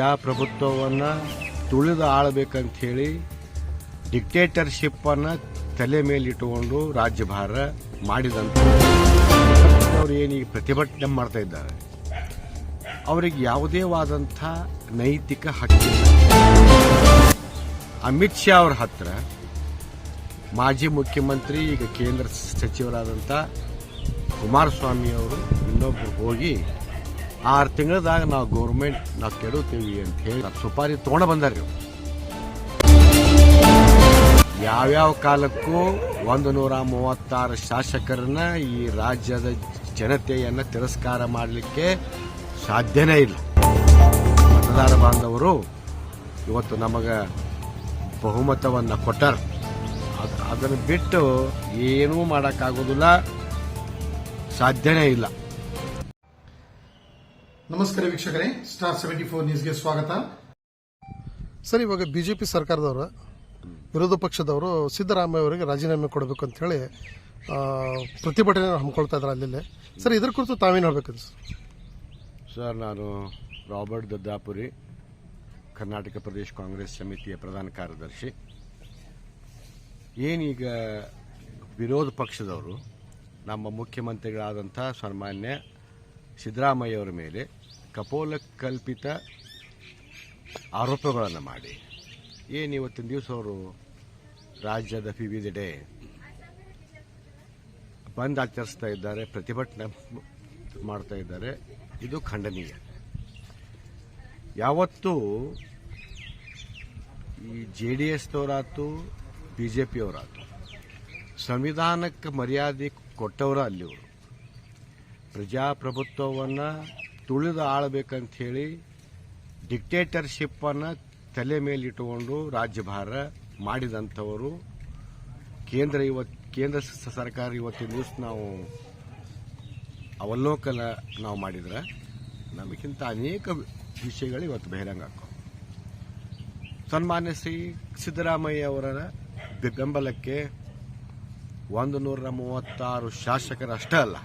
ಪ್ರಜಾಪ್ರಭುತ್ವವನ್ನು ತುಳಿದು ಆಳ್ಬೇಕಂತ ಹೇಳಿ ಡಿಕ್ಟೇಟರ್ಶಿಪ್ ಅನ್ನ ತಲೆ ಮೇಲಿಟ್ಟುಕೊಂಡು ರಾಜ್ಯಭಾರ ಮಾಡಿದಂತ ಅವರು ಏನೀಗ ಪ್ರತಿಭಟನೆ ಮಾಡ್ತಾ ಇದ್ದಾರೆ. ಅವರಿಗೆ ಯಾವುದೇ ವಾದಂಥ ನೈತಿಕ ಹಕ್ಕಿಲ್ಲ. ಅಮಿತ್ ಶಾ ಅವ್ರ ಹತ್ರ ಮಾಜಿ ಮುಖ್ಯಮಂತ್ರಿ, ಈಗ ಕೇಂದ್ರ ಸಚಿವರಾದಂಥ ಕುಮಾರಸ್ವಾಮಿ ಅವರು ಇನ್ನೊಬ್ಬರು ಹೋಗಿ ಆರು ತಿಂಗಳದಾಗ ನಾವು ಗೌರ್ಮೆಂಟ್ ನಾವು ಕೆಡುತ್ತೀವಿ ಅಂತ ಹೇಳಿ ಸುಪಾರಿ ತೊಗೊಂಡು ಬಂದಾರ್ರಿ. ಯಾವ್ಯಾವ ಕಾಲಕ್ಕೂ ಒಂದು ನೂರ ಮೂವತ್ತಾರು ಶಾಸಕರನ್ನ ಈ ರಾಜ್ಯದ ಜನತೆಯನ್ನ ತಿರಸ್ಕಾರ ಮಾಡಲಿಕ್ಕೆ ಸಾಧ್ಯನೇ ಇಲ್ಲ. ಮತದಾರ ಬಾಂಧವರು ಇವತ್ತು ನಮಗೆ ಬಹುಮತವನ್ನ ಕೊಟ್ಟರು. ಅದ್- ಅದನ್ನು ಬಿಟ್ಟು ಏನೂ ಮಾಡೋಕ್ಕಾಗೋದಿಲ್ಲ. ಸಾಧ್ಯನೇ ಇಲ್ಲ. ನಮಸ್ಕಾರ ವೀಕ್ಷಕರೇ ಸ್ಟಾರ್ ಸೆವೆಂಟಿ ಫೋರ್ ನ್ಯೂಸ್ಗೆ ಸ್ವಾಗತ. ಸರ್, ಇವಾಗ ಬಿಜೆಪಿ ಸರ್ಕಾರದವರು, ವಿರೋಧ ಪಕ್ಷದವರು ಸಿದ್ದರಾಮಯ್ಯ ಅವರಿಗೆ ರಾಜೀನಾಮೆ ಕೊಡಬೇಕು ಅಂತ ಹೇಳಿ ಪ್ರತಿಭಟನೆ ಹಮ್ಮಿಕೊಳ್ತಾ ಇದ್ದಾರೆ ಅಲ್ಲಿಲ್ಲೇ. ಸರ್, ಇದ್ರ ಕುರಿತು ತಾವೇನು ಹೇಳ್ಬೇಕು ಸರ್? ನಾನು ರಾಬರ್ಟ್ ದದ್ದಾಪುರಿ, ಕರ್ನಾಟಕ ಪ್ರದೇಶ ಕಾಂಗ್ರೆಸ್ ಸಮಿತಿಯ ಪ್ರಧಾನ ಕಾರ್ಯದರ್ಶಿ. ಏನೀಗ ವಿರೋಧ ಪಕ್ಷದವರು ನಮ್ಮ ಮುಖ್ಯಮಂತ್ರಿಗಳಾದಂಥ ಸನ್ಮಾನ್ಯ ಸಿದ್ದರಾಮಯ್ಯವರ ಮೇಲೆ ಕಪೋಲ ಕಲ್ಪಿತ ಆರೋಪಗಳನ್ನು ಮಾಡಿ. ಏನು ಇವತ್ತಿನ ದಿವಸ ಅವರು ರಾಜ್ಯದ ವಿವಿಧೆಡೆ ಬಂದ್ ಆಚರಿಸ್ತಾ ಇದ್ದಾರೆ, ಪ್ರತಿಭಟನೆ ಮಾಡ್ತಾ ಇದ್ದಾರೆ. ಇದು ಖಂಡನೀಯ. ಯಾವತ್ತೂ ಈ ಜೆ ಡಿ ಎಸ್ನವರಾತು ಬಿ ಜೆ ಸಂವಿಧಾನಕ್ಕೆ ಮರ್ಯಾದೆ ಕೊಟ್ಟವರ ಅಲ್ಲಿವರು ಪ್ರಜಾಪ್ರಭುತ್ವವನ್ನು ತುಳಿದು ಆಳ್ಬೇಕಂತ ಹೇಳಿ ಡಿಕ್ಟೇಟರ್ಶಿಪ್ ಅನ್ನ ತಲೆ ಮೇಲಿಟ್ಟುಕೊಂಡು ರಾಜ್ಯಭಾರ ಮಾಡಿದಂಥವರು. ಕೇಂದ್ರ ಇವತ್ತು ಕೇಂದ್ರ ಸರ್ಕಾರ ಇವತ್ತಿನ ದಿವಸ ನಾವು ಅವಲೋಕನ ನಾವು ಮಾಡಿದ್ರೆ ನಮಗಿಂತ ಅನೇಕ ವಿಷಯಗಳು ಇವತ್ತು ಬಹಿರಂಗ ಆಗ್ತಾವೆ ಸನ್ಮಾನ್ಯ ಶ್ರೀ ಸಿದ್ದರಾಮಯ್ಯ ಅವರ ಬೆಂಬಲಕ್ಕೆ ಒಂದು ನೂರ ಮೂವತ್ತಾರು ಶಾಸಕರಷ್ಟೇ ಅಲ್ಲ,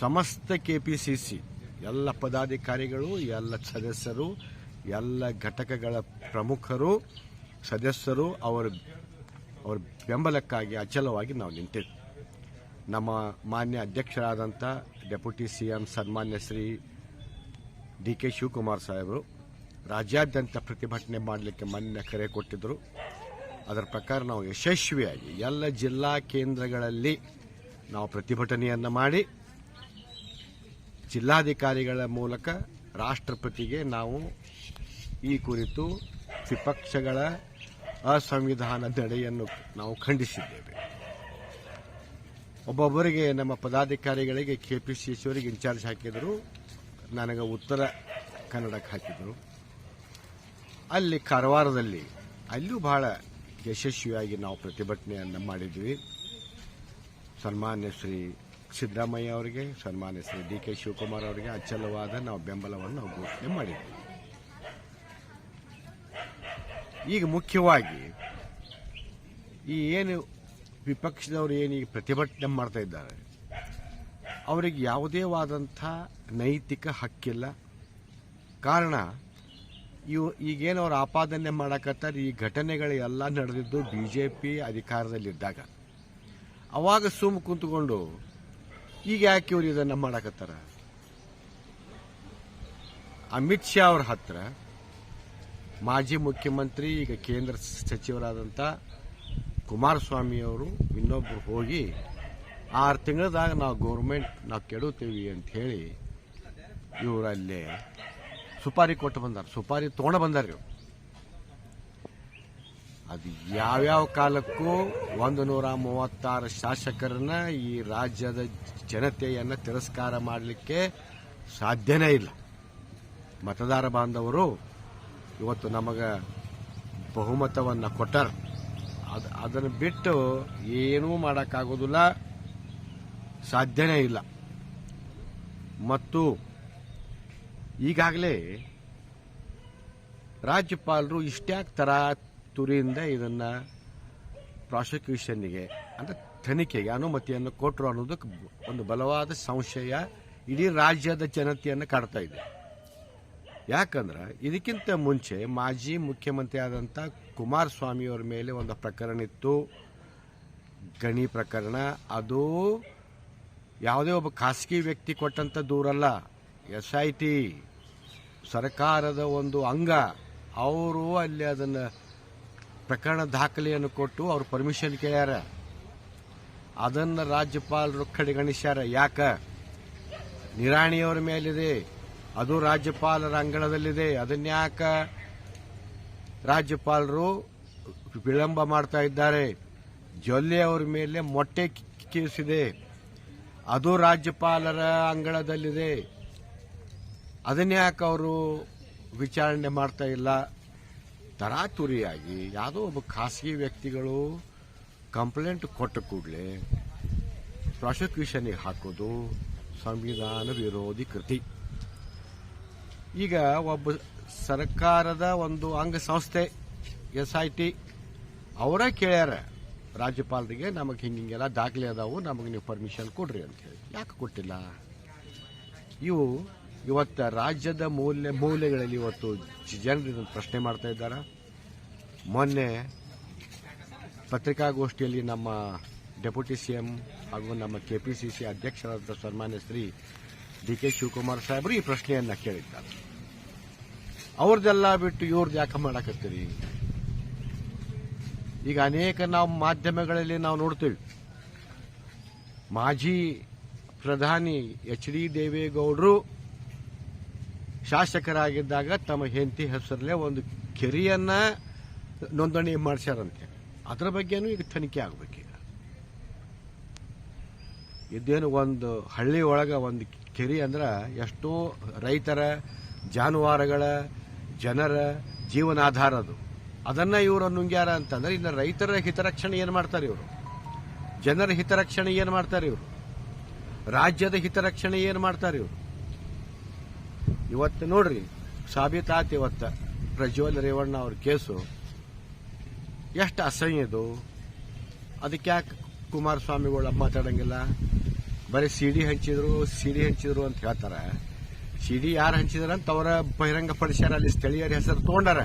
ಸಮಸ್ತ ಕೆಪಿಸಿಸಿ ಎಲ್ಲ ಪದಾಧಿಕಾರಿಗಳು, ಎಲ್ಲ ಸದಸ್ಯರು, ಎಲ್ಲ ಘಟಕಗಳ ಪ್ರಮುಖರು, ಸದಸ್ಯರು ಅವರ ಅವರ ಬೆಂಬಲಕ್ಕಾಗಿ, ಅಚಲವಾಗಿ ನಾವು ನಿಂತಿದ್ವಿ ನಮ್ಮ ಮಾನ್ಯ ಅಧ್ಯಕ್ಷರಾದಂಥ ಡೆಪ್ಯೂಟಿ ಸಿಎಂ ಸನ್ಮಾನ್ಯ ಶ್ರೀ ಡಿ ಕೆ ಶಿವಕುಮಾರ್ ಸಾಹೇಬರು ರಾಜ್ಯಾದ್ಯಂತ ಪ್ರತಿಭಟನೆ ಮಾಡಲಿಕ್ಕೆ ಮಾನ್ಯ ಕರೆ ಕೊಟ್ಟಿದ್ದರು ಅದರ ಪ್ರಕಾರ ನಾವು ಯಶಸ್ವಿಯಾಗಿ ಎಲ್ಲ ಜಿಲ್ಲಾ ಕೇಂದ್ರಗಳಲ್ಲಿ ನಾವು ಪ್ರತಿಭಟನೆಯನ್ನು ಮಾಡಿ ಜಿಲ್ಲಾಧಿಕಾರಿಗಳ ಮೂಲಕ ರಾಷ್ಟ್ರಪತಿಗೆ ನಾವು ಈ ಕುರಿತು ವಿಪಕ್ಷಗಳ ಅಸಂವಿಧಾನ ದಡೆಯನ್ನು ನಾವು ಖಂಡಿಸಿದ್ದೇವೆ. ಒಬ್ಬೊಬ್ಬರಿಗೆ ನಮ್ಮ ಪದಾಧಿಕಾರಿಗಳಿಗೆ ಕೆಪಿಸಿಸಿಯವರಿಗೆ ಇನ್ಚಾರ್ಜ್ ಹಾಕಿದರು, ನನಗೆ ಉತ್ತರ ಕನ್ನಡಕ್ಕೆ ಹಾಕಿದರು. ಅಲ್ಲಿ ಕಾರವಾರದಲ್ಲಿ, ಅಲ್ಲೂ ಬಹಳ ಯಶಸ್ವಿಯಾಗಿ ನಾವು ಪ್ರತಿಭಟನೆಯನ್ನು ಮಾಡಿದ್ವಿ. ಸನ್ಮಾನ್ಯ ಶ್ರೀ ಸಿದ್ದರಾಮಯ್ಯ ಅವರಿಗೆ ಸನ್ಮಾನ್ಯ ಶ್ರೀ ಡಿ ಕೆ ಶಿವಕುಮಾರ್ ಅವರಿಗೆ ಅಚಲವಾದ ನಾವು ಬೆಂಬಲವನ್ನು ನಾವು ಘೋಷಣೆ ಮಾಡಿದ್ವಿ. ಈಗ ಮುಖ್ಯವಾಗಿ ಈ ಏನು ವಿಪಕ್ಷದವರು ಏನೀಗ ಪ್ರತಿಭಟನೆ ಮಾಡ್ತಾ ಇದ್ದಾರೆ, ಅವರಿಗೆ ಯಾವುದೇ ವಾದಂಥ ನೈತಿಕ ಹಕ್ಕಿಲ್ಲ. ಕಾರಣ, ಇವು ಈಗೇನು ಅವ್ರು ಆಪಾದನೆ ಮಾಡಕತ್ತಾರೆ, ಈ ಘಟನೆಗಳು ಎಲ್ಲ ನಡೆದಿದ್ದು ಬಿ ಜೆ ಪಿ ಅಧಿಕಾರದಲ್ಲಿದ್ದಾಗ. ಅವಾಗ ಸುಮ್ಮ ಕುಂತ್ಕೊಂಡು ಈಗ ಯಾಕೆ ಇವ್ರು ಇದನ್ನ ಮಾಡಾಕತ್ತಾರ ಅಮಿತ್ ಶಾ ಅವ್ರ ಹತ್ರ ಮಾಜಿ ಮುಖ್ಯಮಂತ್ರಿ, ಈಗ ಕೇಂದ್ರ ಸಚಿವರಾದಂಥ ಕುಮಾರಸ್ವಾಮಿ ಅವರು ಇನ್ನೊಬ್ರು ಹೋಗಿ ಆರು ತಿಂಗಳದಾಗ ನಾವು ಗೌರ್ಮೆಂಟ್ ನಾವು ಕೆಡುತ್ತೇವಿ ಅಂತ ಹೇಳಿ ಇವರಲ್ಲಿ ಸುಪಾರಿ ಕೊಟ್ಟು ಬಂದಾರ ಸುಪಾರಿ ತೊಗೊಂಡು ಬಂದಾರ ಇವ್ರು. ಅದು ಯಾವ್ಯಾವ ಕಾಲಕ್ಕೂ ಒಂದು ನೂರ ಮೂವತ್ತಾರು ಶಾಸಕರನ್ನ ಈ ರಾಜ್ಯದ ಜನತೆಯನ್ನ ತಿರಸ್ಕಾರ ಮಾಡಲಿಕ್ಕೆ ಸಾಧ್ಯನೇ ಇಲ್ಲ. ಮತದಾರ ಬಾಂಧವರು ಇವತ್ತು ನಮಗೆ ಬಹುಮತವನ್ನ ಕೊಟ್ಟರು. ಅದು, ಅದನ್ನು ಬಿಟ್ಟು ಏನೂ ಮಾಡೋಕ್ಕಾಗೋದಿಲ್ಲ. ಸಾಧ್ಯನೇ ಇಲ್ಲ. ಮತ್ತು ಈಗಾಗಲೇ ರಾಜ್ಯಪಾಲರು ಇಷ್ಟ್ಯಾಕ್ ತರ ತುರಿಯಿಂದ ಇದನ್ನ ಪ್ರಾಸಿಕ್ಯೂಷನ್ಗೆ ಅಂದ್ರೆ ತನಿಖೆಗೆ ಅನುಮತಿಯನ್ನು ಕೊಟ್ಟರು ಅನ್ನೋದಕ್ಕೆ ಒಂದು ಬಲವಾದ ಸಂಶಯ ಇಡೀ ರಾಜ್ಯದ ಜನತೆಯನ್ನು ಕಾಡ್ತಾ ಇದೆ. ಯಾಕಂದ್ರೆ ಇದಕ್ಕಿಂತ ಮುಂಚೆ ಮಾಜಿ ಮುಖ್ಯಮಂತ್ರಿ ಆದಂಥ ಕುಮಾರಸ್ವಾಮಿಯವರ ಮೇಲೆ ಒಂದು ಪ್ರಕರಣ ಇತ್ತು. ಗಣಿ ಪ್ರಕರಣ. ಅದು ಯಾವುದೇ ಒಬ್ಬ ಖಾಸಗಿ ವ್ಯಕ್ತಿ ಕೊಟ್ಟಂಥ ದೂರಲ್ಲ. ಎಸ್ ಐ ಟಿ, ಸರ್ಕಾರದ ಒಂದು ಅಂಗ. ಅವರು ಅಲ್ಲಿ ಅದನ್ನು ಪ್ರಕರಣ ದಾಖಲೆಯನ್ನು ಕೊಟ್ಟು ಅವ್ರು ಪರ್ಮಿಷನ್ ಕೇಳ್ಯಾರ. ಅದನ್ನು ರಾಜ್ಯಪಾಲರು ಕಡೆಗಣಿಸ್ಯಾರ. ಯಾಕ? ನಿರಾಣಿಯವರ ಮೇಲಿದೆ. ಅದು ರಾಜ್ಯಪಾಲರ ಅಂಗಳದಲ್ಲಿದೆ. ಅದನ್ಯಾಕ ರಾಜ್ಯಪಾಲರು ವಿಳಂಬ ಮಾಡ್ತಾ ಇದ್ದಾರೆ? ಜೊಲ್ಲೆ ಅವರ ಮೇಲೆ ಮೊಟ್ಟೆ ಕೇಸಿದೆ ಅದು ರಾಜ್ಯಪಾಲರ ಅಂಗಳದಲ್ಲಿದೆ. ಅದನ್ಯಾಕ ಅವರು ವಿಚಾರಣೆ ಮಾಡ್ತಾ ಇಲ್ಲ? ತರಾತುರಿಯಾಗಿ ಯಾವುದೋ ಒಬ್ಬ ಖಾಸಗಿ ವ್ಯಕ್ತಿಗಳು ಕಂಪ್ಲೇಂಟ್ ಕೊಟ್ಟ ಕೂಡಲೇ ಪ್ರಾಸಿಕ್ಯೂಷನ್ಗೆ ಹಾಕೋದು ಸಂವಿಧಾನ ವಿರೋಧಿ ಕೃತಿ. ಈಗ ಒಬ್ಬ ಸರ್ಕಾರದ ಒಂದು ಅಂಗಸಂಸ್ಥೆ ಎಸ್ ಐ ಟಿ ಅವರ ಕೇಳ್ಯಾರ, ರಾಜ್ಯಪಾಲರಿಗೆ ನಮಗೆ ಹಿಂಗಿಂಗೆಲ್ಲ ದಾಖಲೆ ಅದಾವು, ನಮಗೆ ನೀವು ಪರ್ಮಿಷನ್ ಕೊಡ್ರಿ ಅಂತ ಹೇಳಿ. ಯಾಕೆ ಕೊಟ್ಟಿಲ್ಲ? ಇವು ಇವತ್ತು ರಾಜ್ಯದ ಮೌಲ್ಯ ಮೌಲ್ಯಗಳಲ್ಲಿ ಇವತ್ತು ಜನರು ಪ್ರಶ್ನೆ ಮಾಡ್ತಾ ಇದ್ದಾರೆ? ಮೊನ್ನೆ ಪತ್ರಿಕಾಗೋಷ್ಠಿಯಲ್ಲಿ ನಮ್ಮ ಡೆಪ್ಯೂಟಿ ಸಿಎಂ ಹಾಗೂ ನಮ್ಮ ಕೆಪಿಸಿಸಿ ಅಧ್ಯಕ್ಷರಾದ ಸನ್ಮಾನ್ಯ ಶ್ರೀ ಡಿ ಕೆ ಶಿವಕುಮಾರ್ ಸಾಹೇಬರು ಈ ಪ್ರಶ್ನೆಯನ್ನ ಕೇಳಿದ್ದಾರೆ. ಅವ್ರದ್ದೆಲ್ಲ ಬಿಟ್ಟು ಇವ್ರದ್ದು ಯಾಕೆ ಮಾಡಕತ್ತೀರಿ? ಈಗ ಅನೇಕ ನಾವು ಮಾಧ್ಯಮಗಳಲ್ಲಿ ನಾವು ನೋಡ್ತೀವಿ. ಮಾಜಿ ಪ್ರಧಾನಿ ಎಚ್ ಡಿ ದೇವೇಗೌಡರು ಶಾಸಕರಾಗಿದ್ದಾಗ ತಮ್ಮ ಹೆಂಡತಿ ಹೆಸರಲ್ಲೇ ಒಂದು ಕೆರಿಯನ್ನ ನೋಂದಣಿ ಮಾಡಿಸ್ಯಾರಂತೆ. ಅದರ ಬಗ್ಗೆನೂ ಈಗ ತನಿಖೆ ಆಗಬೇಕೀಗ ಇದೇನು ಒಂದು ಹಳ್ಳಿ ಒಳಗೆ ಒಂದು ಕೆರೆ ಅಂದ್ರೆ ಎಷ್ಟೋ ರೈತರ, ಜಾನುವಾರುಗಳ, ಜನರ ಜೀವನಾಧಾರ ಅದು. ಅದನ್ನ ಇವರು ನುಂಗ್ಯಾರ ಅಂತಂದ್ರೆ ಇನ್ನು ರೈತರ ಹಿತರಕ್ಷಣೆ ಏನು ಮಾಡ್ತಾರೆ ಇವರು? ಜನರ ಹಿತರಕ್ಷಣೆ ಏನು ಮಾಡ್ತಾರೆ ಇವರು? ರಾಜ್ಯದ ಹಿತರಕ್ಷಣೆ ಏನು ಮಾಡ್ತಾರೆ ಇವರು? ಇವತ್ತು ನೋಡ್ರಿ, ಸಾಬೀತಾತ್ ಇವತ್ತು ಪ್ರಜ್ವಲ್ ರೇವಣ್ಣ ಅವ್ರ ಕೇಸು. ಎಷ್ಟು ಅಸಹ್ಯ ಇದು? ಅದಕ್ಕೆ ಯಾಕೆ ಕುಮಾರಸ್ವಾಮಿಗಳು ಮಾತಾಡಂಗಿಲ್ಲ? ಬರೀ ಸಿಡಿ ಹಂಚಿದ್ರು ಸಿಡಿ ಹಂಚಿದ್ರು ಅಂತ ಹೇಳ್ತಾರೆ. ಸಿಡಿ ಯಾರು ಹಂಚಿದ್ರ ಅಂತ ಅವರ ಬಹಿರಂಗ ಪಡಿಸ್ಯಾರ ಅಲ್ಲಿ ಸ್ಥಳೀಯರ ಹೆಸರು ತಗೊಂಡಾರ.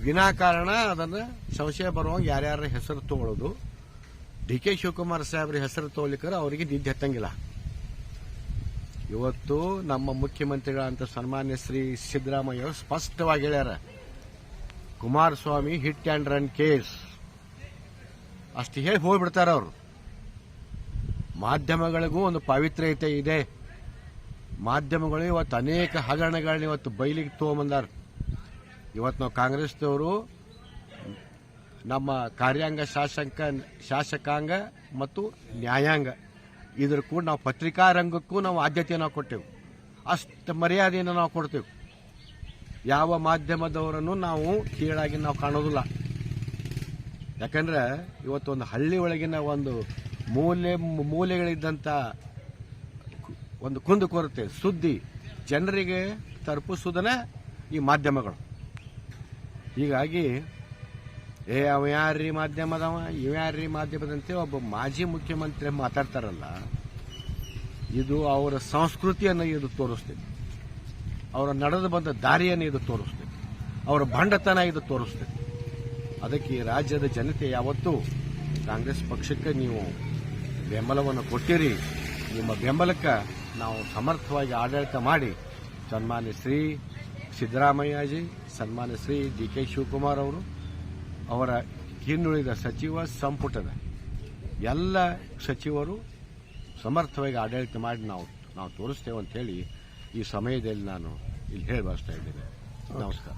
ವಿನಾಕಾರಣ ಅದನ್ನು ಸಂಶಯ ಬರುವಾಗ ಯಾರ್ಯಾರ ಹೆಸರು ತಗೊಳ್ಳೋದು ಡಿ ಕೆ ಶಿವಕುಮಾರ್ ಸಾಹೇಬ್ರ ಹೆಸರು ತಗೊಳ್ಲಿಕ್ಕೆ ಅವರಿಗೆ ನಿದ್ದೆ ಹತ್ತಂಗಿಲ್ಲ. ಇವತ್ತು ನಮ್ಮ ಮುಖ್ಯಮಂತ್ರಿಗಳಂತ ಸನ್ಮಾನ್ಯ ಶ್ರೀ ಸಿದ್ದರಾಮಯ್ಯ ಸ್ಪಷ್ಟವಾಗಿ ಹೇಳ್ಯಾರ. Kumaraswamy hit and run case ಅಷ್ಟು ಹೇಳಿ ಹೋಗ್ಬಿಡ್ತಾರೆ ಅವರು. ಮಾಧ್ಯಮಗಳಿಗೂ ಒಂದು ಪಾವಿತ್ರ್ಯತೆ ಇದೆ. ಮಾಧ್ಯಮಗಳು ಇವತ್ತು ಅನೇಕ ಹಗರಣಗಳನ್ನ ಇವತ್ತು ಬಯಲಿಗೆ ತೊಗೊಂಬಂದಾರ. ಇವತ್ತು ನಾವು ಕಾಂಗ್ರೆಸ್ದವರು, ನಮ್ಮ ಕಾರ್ಯಾಂಗ ಶಾಸಕ, ಶಾಸಕಾಂಗ ಮತ್ತು ನ್ಯಾಯಾಂಗ. ಇದ್ರ ಕೂಡ ನಾವು ಪತ್ರಿಕಾ ರಂಗಕ್ಕೂ ನಾವು ಆದ್ಯತೆಯನ್ನು ಕೊಟ್ಟೆವು. ಅಷ್ಟು ಮರ್ಯಾದೆಯನ್ನು ನಾವು ಕೊಡ್ತೇವೆ. ಯಾವ ಮಾಧ್ಯಮದವರನ್ನು ನಾವು ಕೀಳಾಗಿ ನಾವು ಕಾಣೋದಿಲ್ಲ. ಯಾಕಂದ್ರೆ ಇವತ್ತು ಒಂದು ಹಳ್ಳಿ ಒಳಗಿನ ಒಂದು ಮೂಲೆ ಮೂಲೆಗಳಿದ್ದಂಥ ಒಂದು ಕುಂದು ಕೊರತೆ, ಸುದ್ದಿ, ಜನರಿಗೆ ತಲುಪಿಸುವುದನ್ನ ಈ ಮಾಧ್ಯಮಗಳು. ಹೀಗಾಗಿ, ಏ, ಅವ ಯಾರ್ರೀ ಮಾಧ್ಯಮದವ? ಇವ ಯಾರ್ರೀ ಮಾಧ್ಯಮದಂತೆ ಒಬ್ಬ ಮಾಜಿ ಮುಖ್ಯಮಂತ್ರಿ ಮಾತಾಡ್ತಾರಲ್ಲ, ಇದು ಅವರ ಸಂಸ್ಕೃತಿಯನ್ನು ಇದು ತೋರಿಸ್ತದೆ. ಅವರ ನಡೆದು ಬಂದ ದಾರಿಯನ್ನು ಇದು ತೋರಿಸ್ತದೆ ಅವರ ಭಂಡತನ ಇದು ತೋರಿಸ್ತದೆ ಅದಕ್ಕೆ ಈ ರಾಜ್ಯದ ಜನತೆ ಯಾವತ್ತೂ ಕಾಂಗ್ರೆಸ್ ಪಕ್ಷಕ್ಕೆ ನೀವು ಬೆಂಬಲವನ್ನು ಕೊಟ್ಟಿರಿ. ನಿಮ್ಮ ಬೆಂಬಲಕ್ಕೆ ನಾವು ಸಮರ್ಥವಾಗಿ ಆಡಳಿತ ಮಾಡಿ. ಸನ್ಮಾನ್ಯ ಶ್ರೀ ಸಿದ್ದರಾಮಯ್ಯಜಿ ಸನ್ಮಾನ್ಯ ಶ್ರೀ ಡಿ ಕೆ ಶಿವಕುಮಾರ್ ಅವರು, ಅವರ ಹಿನ್ನುಳಿದ ಸಚಿವ ಸಂಪುಟದ ಎಲ್ಲ ಸಚಿವರು ಸಮರ್ಥವಾಗಿ ಆಡಳಿತ ಮಾಡಿ ನಾವು ನಾವು ತೋರಿಸ್ತೇವೆ ಅಂತ ಹೇಳಿ ಈ ಸಮಯದಲ್ಲಿ ನಾನು ಇಲ್ಲಿ ಹೇಳಿ ಬಯಸ್ತಾ ಇದ್ದೇನೆ. ನಮಸ್ಕಾರ.